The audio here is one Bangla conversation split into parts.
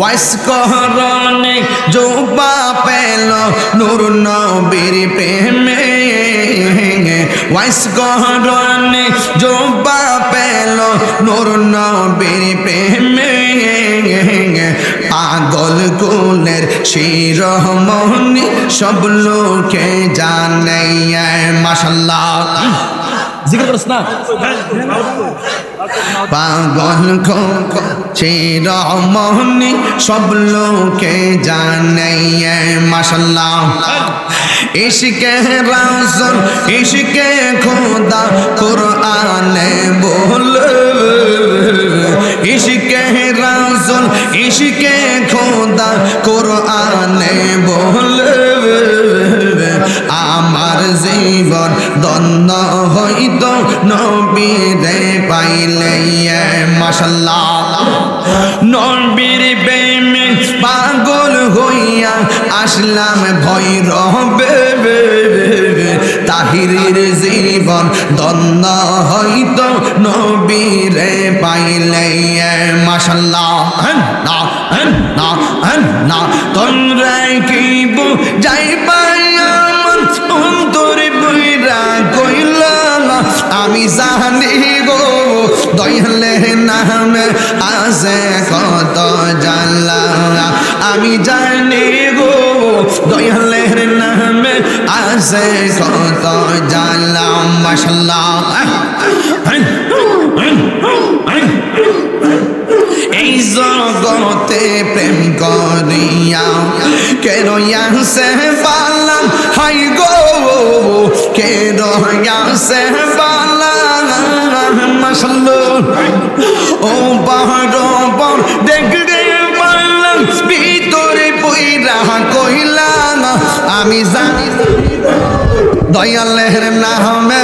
ওয়াইস করনে জোবা পেল নূর নবীর প্রেমে। ওয়াইস করনে জোবা পেল নূর নবীর প্রেমে। পাগল কুলের শিরোমণি সব লোকে জানে মাসাল্লাহ জিজ্ঞেস করছ না। পাগল চিরমনি সব লোকে জানে মাসাল্লাহ ইশকে রাসুল, ইশকে খোদা কুরআনে বল ইশকে রাসুল, ইশকে খোদা কুরআনে বল জীবন দন্ন হইত, নবীরে পাইলে মাসাল্লাহ নবীর বেমে পাগল হইয়া আসলাম ভয় রবে তাহিরের জীবন দন্ন হইত, নবীরে পাইলে মাসাল্লাহ না না না। তোমরা কি যাই জানি গো, দয়ালের নামে আছে কত জানলা মাসাল্লাহ এই জগতে প্রেম করিয়া কেন ইয়াসে পালাম? হাই গো, কেন ইয়াসে পালাম? মাসাল্লাহ ও আমি জানি দয়ালের নামে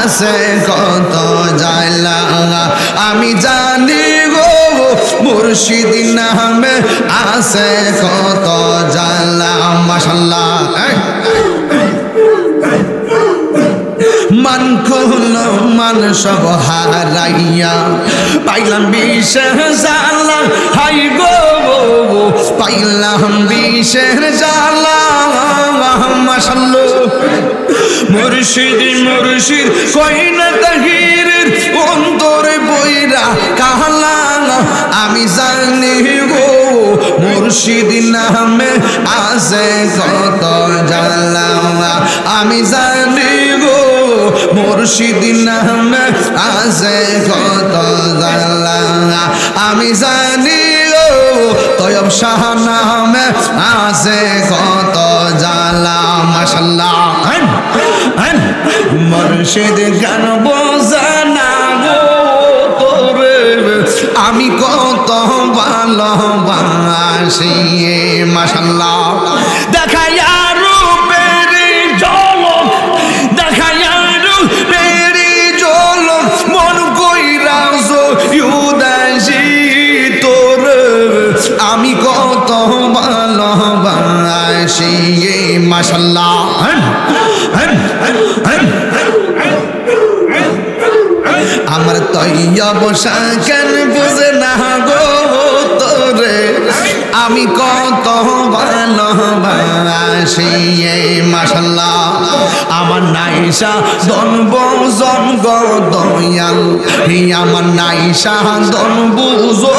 আছে কত জায়লা। আমি জানি গো, মুর্শিদ নামে আছে কত জায়লা। মাসাল্লাহ মান খুল, মান সব হারাইয়া। পাইলাম বিশেষ জালা হাই গো। পাইলাম বিশেষ জালা মাসাল্লাহ মুর্শিদ বইরা আমি জানি গো, মুর্শিদ নামে আছে কত জালা আমি জানি গো, মুর্শিদ নামে আছে কত জালা আমি জানি শাহ নামে আছে কত জালা মাসাল্লাহ মুর্শিদ গান বোঝানা গো তোরে? আমি কত ভালোবাসি মাসাল্লাহ দেখাইয়া রূপের জলক দেখাইয়া রূপের জলক মন কইরা উদাসী তোর আমি কত ভালোবাসি মাসাল্লাহ আমার তৈয়ব সাকেন বুঝে না গো তোরে। আমি কত ভালোবাসি মাসাল্লাহ আমার নাইসা দনব জনগ দয়াল। আমার নাইসা দন বুঝো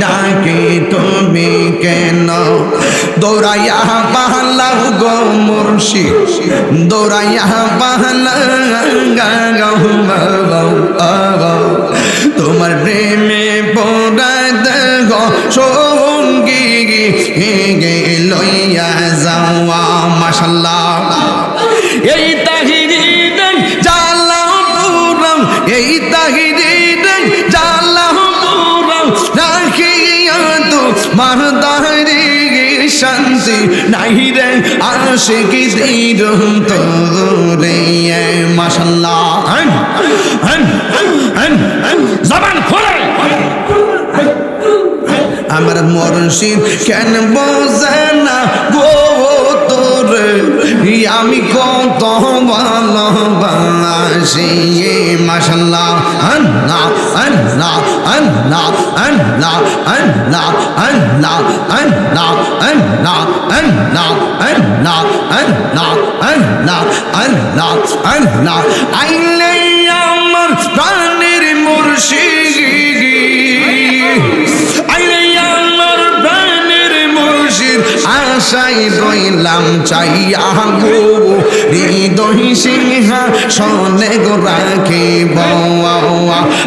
ডাকে তুমি কেন? দৌড়াইয়া পাহালা গো মুর্শি দৌড়াইয়া পাহালা তোমার প্রেমে পোড়া গো সঙ্গী গে লইয়া যাওয়া মাসাল্লাহ এই তাহিরি জালা এই তাহিরি মারদারি শান্তি নাই রে আশিকি দির তোরে, মাশাল্লাহ। জবান খোলে। আমার মরশিদ কেন বোঝে না আমি কত ভালোবাসি মাসাল্লাহ আল্লাহ আল্লাহ আল্লাহ আল্লাহ আল্লাহ আল্লাহ আল্লাহ আল্লাহ আল্লাহ আল্লাহ আল্লাহ আল্লাহ আল্লাহ আল্লাহ আইলে রইলাম চাইয়া গো হৃদয় সিংহা সনে গো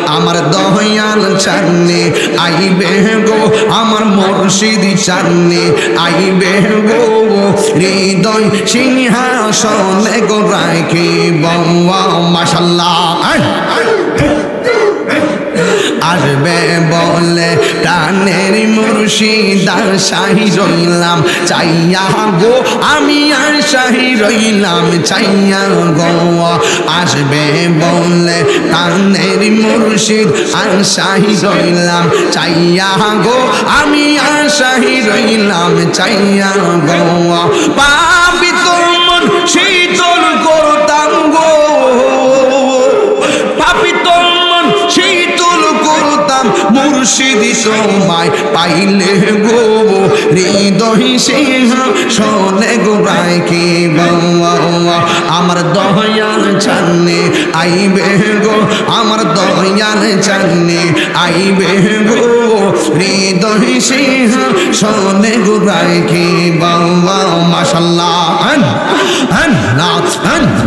আমার দয়াল চান্নে আইবে গো আমার মুর্শিদ চান্নে আইবে গো হৃদয় সিংহা সনে গো রাখে মাশাল্লাহ আসবে বলে মুর্শিদার শাহী রইলাম, চাইয়া গো, আমি আর শাহী রইলাম, চাইয়া গো, আসবে বলে প্রাণের মুর্শিদ আর শাহি রইলাম, চাইয়া গো, আমি আর শাহি রইলাম, চাইয়া গো শীতল করতাম মুর্শিদি সময় পাইলে গো, হৃদয় সিংহ শোনে গো রাখি আমার দয়াল চান্নে, আইবে গো, আমার দয়াল চান্নে, আইবে গো, হৃদয় সিংহ শোনে গো রাখি বাবা মাশাল্লাহ, হন হন না হন।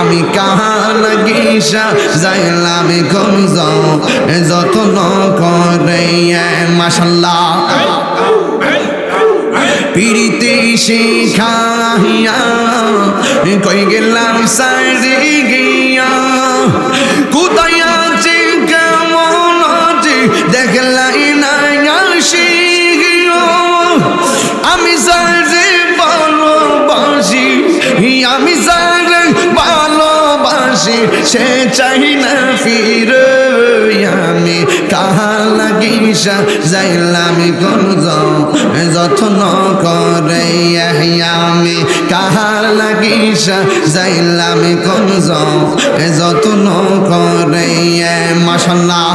আমি কাহান আমি যাইলাম গঞ্জ যত্ন করে। মাসাল্লাহ পিড়িতে শিখাইয়া কই গেলাম সাইরে গিয়া ভালোবাসি সে চাই না ফির আমি। কাহা লাগিসা যাইলাম কোন যত্ন করে আমি। কাহার লাগিসা যাইলাম কোন যত্ন করে মাসাল্লাহ